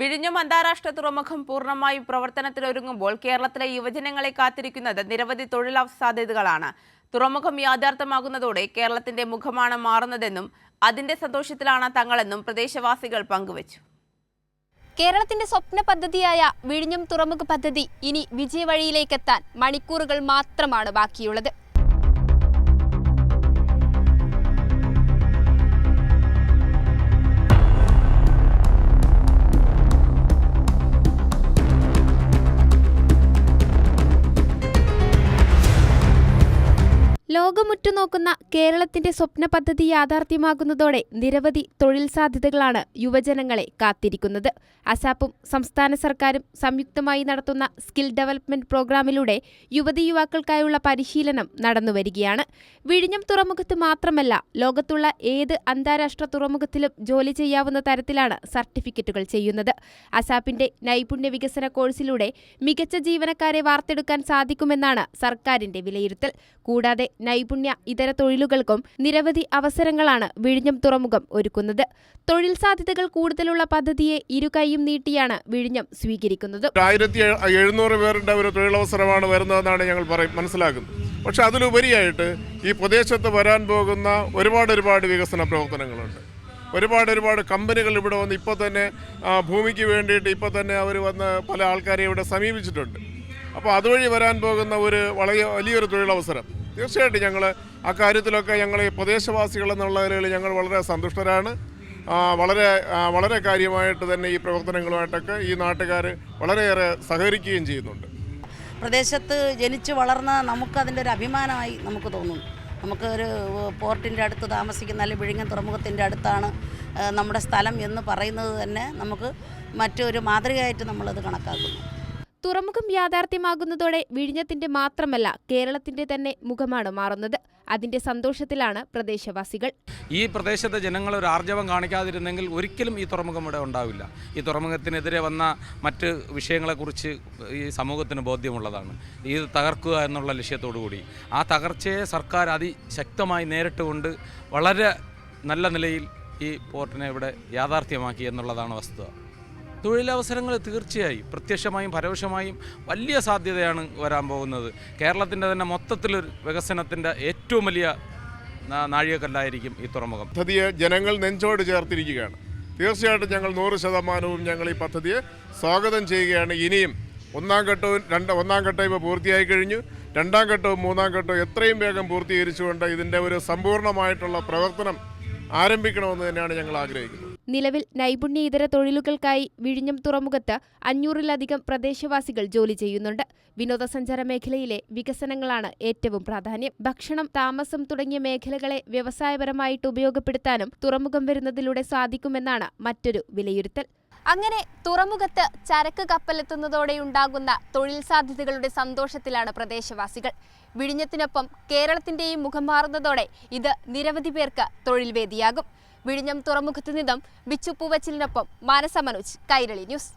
വിഴിഞ്ഞം അന്താരാഷ്ട്ര തുറമുഖം പൂർണമായും പ്രവർത്തനത്തിലൊരുങ്ങുമ്പോൾ കേരളത്തിലെ യുവജനങ്ങളെ കാത്തിരിക്കുന്നത് നിരവധി തൊഴിലവസാധ്യതകളാണ്. തുറമുഖം യാഥാർത്ഥ്യമാകുന്നതോടെ കേരളത്തിന്റെ മുഖമാണ് മാറുന്നതെന്നും അതിന്റെ സന്തോഷത്തിലാണ് തങ്ങളെന്നും പ്രദേശവാസികൾ പങ്കുവച്ചു. കേരളത്തിന്റെ സ്വപ്ന പദ്ധതിയായ വിഴിഞ്ഞം തുറമുഖ പദ്ധതി ഇനി വിജയവഴിയിലേക്കെത്താൻ മണിക്കൂറുകൾ മാത്രമാണ് ബാക്കിയുള്ളത്. ലോകമുറ്റുനോക്കുന്ന കേരളത്തിന്റെ സ്വപ്ന പദ്ധതി യാഥാർത്ഥ്യമാകുന്നതോടെ നിരവധി തൊഴിൽ സാധ്യതകളാണ് യുവജനങ്ങളെ കാത്തിരിക്കുന്നത്. അസാപ്പും സംസ്ഥാന സർക്കാരും സംയുക്തമായി നടത്തുന്ന സ്കിൽ ഡെവലപ്മെന്റ് പ്രോഗ്രാമിലൂടെ യുവതി യുവാക്കൾക്കായുള്ള പരിശീലനം നടന്നുവരികയാണ്. വിഴിഞ്ഞം തുറമുഖത്ത് മാത്രമല്ല ലോകത്തുള്ള ഏത് അന്താരാഷ്ട്ര തുറമുഖത്തിലും ജോലി ചെയ്യാവുന്ന തരത്തിലാണ് സർട്ടിഫിക്കറ്റുകൾ ചെയ്യുന്നത്. അസാപ്പിന്റെ നൈപുണ്യ വികസന കോഴ്സിലൂടെ മികച്ച ജീവനക്കാരെ വാർത്തെടുക്കാൻ സാധിക്കുമെന്നാണ് സർക്കാരിന്റെ വിലയിരുത്തൽ. കൂടാതെ നൈപുണ്യ ഇതര തൊഴിലുകൾക്കും നിരവധി അവസരങ്ങളാണ് വിഴിഞ്ഞം തുറമുഖം ഒരുക്കുന്നത്. തൊഴിൽ സാധ്യതകൾ കൂടുതലുള്ള പദ്ധതിയെ ഇരുകൈയും നീട്ടിയാണ് വിഴിഞ്ഞം സ്വീകരിക്കുന്നത്. ആയിരത്തി എഴുന്നൂറ് പേരുടെ ഒരു തൊഴിലവസരമാണ് വരുന്നതെന്നാണ് ഞങ്ങൾ മനസ്സിലാക്കുന്നത്. പക്ഷെ അതിലുപരിയായിട്ട് ഈ പ്രദേശത്ത് വരാൻ പോകുന്ന ഒരുപാട് ഒരുപാട് വികസന പ്രവർത്തനങ്ങളുണ്ട്. ഒരുപാട് ഒരുപാട് കമ്പനികൾ ഇവിടെ വന്ന് ഇപ്പോൾ തന്നെ ഭൂമിക്ക് വേണ്ടിയിട്ട് ഇപ്പോൾ തന്നെ അവർ വന്ന് പല ആൾക്കാരെ ഇവിടെ സമീപിച്ചിട്ടുണ്ട്. അപ്പോൾ അതുവഴി വരാൻ പോകുന്ന ഒരു വളരെ വലിയൊരു തൊഴിലവസരം. തീർച്ചയായിട്ടും ഞങ്ങൾ ആ കാര്യത്തിലൊക്കെ ഞങ്ങൾ ഈ പ്രദേശവാസികൾ എന്നുള്ള നിലയിൽ ഞങ്ങൾ വളരെ സന്തുഷ്ടരാണ്. വളരെ വളരെ കാര്യമായിട്ട് തന്നെ ഈ പ്രവർത്തനങ്ങളുമായിട്ടൊക്കെ ഈ നാട്ടുകാർ വളരെയേറെ സഹകരിക്കുകയും ചെയ്യുന്നുണ്ട്. പ്രദേശത്ത് ജനിച്ച് വളർന്ന നമുക്കതിന്റെ ഒരു അഭിമാനമായി നമുക്ക് തോന്നുന്നു. നമുക്ക് ഒരു പോർട്ടിന്റെ അടുത്ത് താമസിക്കുന്ന അല്ലെങ്കിൽ വിഴിഞ്ഞം തുറമുഖത്തിന്റെ അടുത്താണ് നമ്മുടെ സ്ഥലം എന്ന് പറയുന്നത് തന്നെ നമുക്ക് മറ്റൊരു മാതൃകയായിട്ട് നമ്മളത് കണക്കാക്കുന്നു. തുറമുഖം യാഥാർത്ഥ്യമാകുന്നതോടെ വിഴിഞ്ഞത്തിന്റെ മാത്രമല്ല കേരളത്തിന്റെ തന്നെ മുഖമാണ് മാറുന്നത്. അതിന്റെ സന്തോഷത്തിലാണ് പ്രദേശവാസികൾ. ഈ പ്രദേശത്തെ ജനങ്ങൾ ഒരു ആർജവം കാണിക്കാതിരുന്നെങ്കിൽ ഒരിക്കലും ഈ തുറമുഖം ഇവിടെ ഉണ്ടാവില്ല. ഈ തുറമുഖത്തിനെതിരെ വന്ന മറ്റ് വിഷയങ്ങളെക്കുറിച്ച് ഈ സമൂഹത്തിന് ബോധ്യമുള്ളതാണ്. ഇത് തകർക്കുക എന്നുള്ള ലക്ഷ്യത്തോടു കൂടി. ആ തകർച്ചയെ സർക്കാർ അതിശക്തമായി നേരിട്ടുകൊണ്ട് വളരെ നല്ല നിലയിൽ ഈ പോർട്ടിനെ ഇവിടെ യാഥാർത്ഥ്യമാക്കി എന്നുള്ളതാണ് വസ്തുത. തൊഴിലവസരങ്ങൾ തീർച്ചയായും പ്രത്യക്ഷമായും പരോക്ഷമായും വലിയ സാധ്യതയാണ് വരാൻ പോകുന്നത്. കേരളത്തിന്റെ തന്നെ മൊത്തത്തിലൊരു വികസനത്തിന്റെ ഏറ്റവും വലിയ നാഴികക്കല്ലായിരിക്കും ഈ തുറമുഖം. പദ്ധതിയെ ജനങ്ങൾ നെഞ്ചോട് ചേർത്തിരിക്കുകയാണ്. തീർച്ചയായിട്ടും ഞങ്ങൾ നൂറ് ശതമാനവും ഞങ്ങൾ ഈ പദ്ധതിയെ സ്വാഗതം ചെയ്യുകയാണ്. ഇനിയും ഒന്നാം ഘട്ടവും രണ്ട് ഒന്നാം ഘട്ടം ഇപ്പോൾ പൂർത്തിയായി കഴിഞ്ഞു. രണ്ടാം ഘട്ടവും മൂന്നാം ഘട്ടവും എത്രയും വേഗം പൂർത്തീകരിച്ചുകൊണ്ട് ഇതിന്റെ ഒരു സമ്പൂർണമായിട്ടുള്ള പ്രവർത്തനം ആരംഭിക്കണമെന്ന് തന്നെയാണ് ഞങ്ങൾ ആഗ്രഹിക്കുന്നത്. നിലവിൽ നൈപുണ്യ ഇതര തൊഴിലുകൾക്കായി വിഴിഞ്ഞം തുറമുഖത്ത് അഞ്ഞൂറിലധികം പ്രദേശവാസികൾ ജോലി ചെയ്യുന്നുണ്ട്. വിനോദസഞ്ചാര മേഖലയിലെ വികസനങ്ങളാണ് ഏറ്റവും പ്രാധാന്യം. ഭക്ഷണം താമസം തുടങ്ങിയ മേഖലകളെ വ്യവസായപരമായിട്ട് ഉപയോഗപ്പെടുത്താനും തുറമുഖം വരുന്നതിലൂടെ സാധിക്കുമെന്നാണ് മറ്റൊരു വിലയിരുത്തൽ. അങ്ങനെ തുറമുഖത്ത് ചരക്ക് കപ്പലെത്തുന്നതോടെയുണ്ടാകുന്ന തൊഴിൽ സാധ്യതകളുടെ സന്തോഷത്തിലാണ് പ്രദേശവാസികൾ. വിഴിഞ്ഞത്തിനൊപ്പം കേരളത്തിന്റെയും മുഖം മാറുന്നതോടെ ഇത് നിരവധി പേർക്ക് തൊഴിൽ വേദിയാകും. വിഴിഞ്ഞം തുറമുഖത്ത് നിന്നും ബിച്ചു പൂവച്ചിലിനൊപ്പം മാനസ മനോജ് കൈരളി ന്യൂസ്.